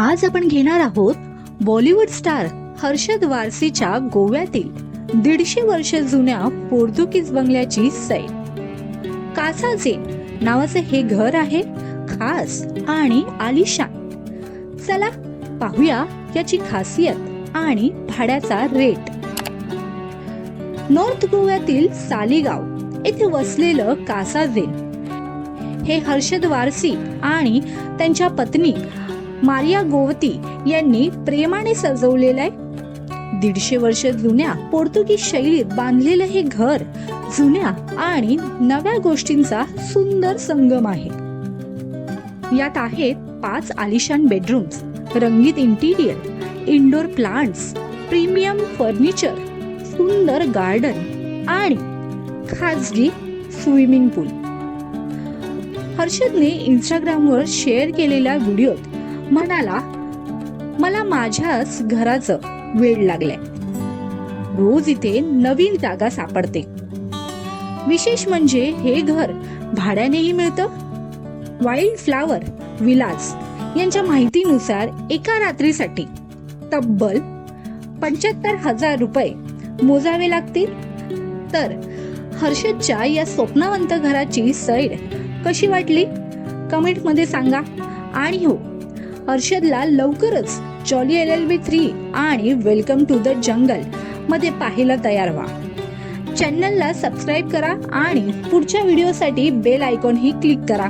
आज आपण घेणार आहोत बॉलिवूड स्टार हर्षद वारसीच्या गोव्यातील दीडशे वर्ष जुन्या पोर्तुगीज बंगल्याची सैर कासाचे नावाचे हे घर आहे खास आणि आलिशान. चला पाहूया याची खासियत आणि भाड्याचा रेट. नॉर्थ गोव्यातील सालीगाव येथे वसलेलं कासाजे. हे हर्षद वारसी आणि त्यांच्या पत्नी मारिया गोवती यांनी प्रेमाने सजवलेलं आहे दीडशे वर्ष जुन्या पोर्तुगीज शैलीत बांधलेलं हे घर जुन्या आणि नव्या गोष्टींचा सुंदर संगम आहे. यात आहेत पाच आलिशान बेडरूम्स रंगीत interior indoor plants premium furniture सुंदर गार्डन आणि खाजगी स्विमिंग पूल हर्षदने इंस्टाग्रामवर शेअर केलेल्या व्हिडिओत म्हणाला मला माझ्याच घराचं वेळ लागलंय. रोज इथे नवीन जागा सापडते. विशेष म्हणजे हे घर भाड्यानेही मिळतं. वाईल्ड फ्लावर विलास यांच्या माहितीनुसार एका रात्रीसाठी तब्बल पंच्याहत्तर हजार रुपये मोजावे लागतील. तर हर्षदच्या या स्वप्नवंत घराची सैड कशी वाटली? कमेंटमध्ये सांगा. आणि हो हर्षदला लवकरच Jolly L L B three आणि वेलकम टू द जंगलमध्ये पाहायला तयार व्हा. चॅनलला सबस्क्राईब करा आणि पुढच्या व्हिडिओसाठी बेल आयकॉन ही क्लिक करा.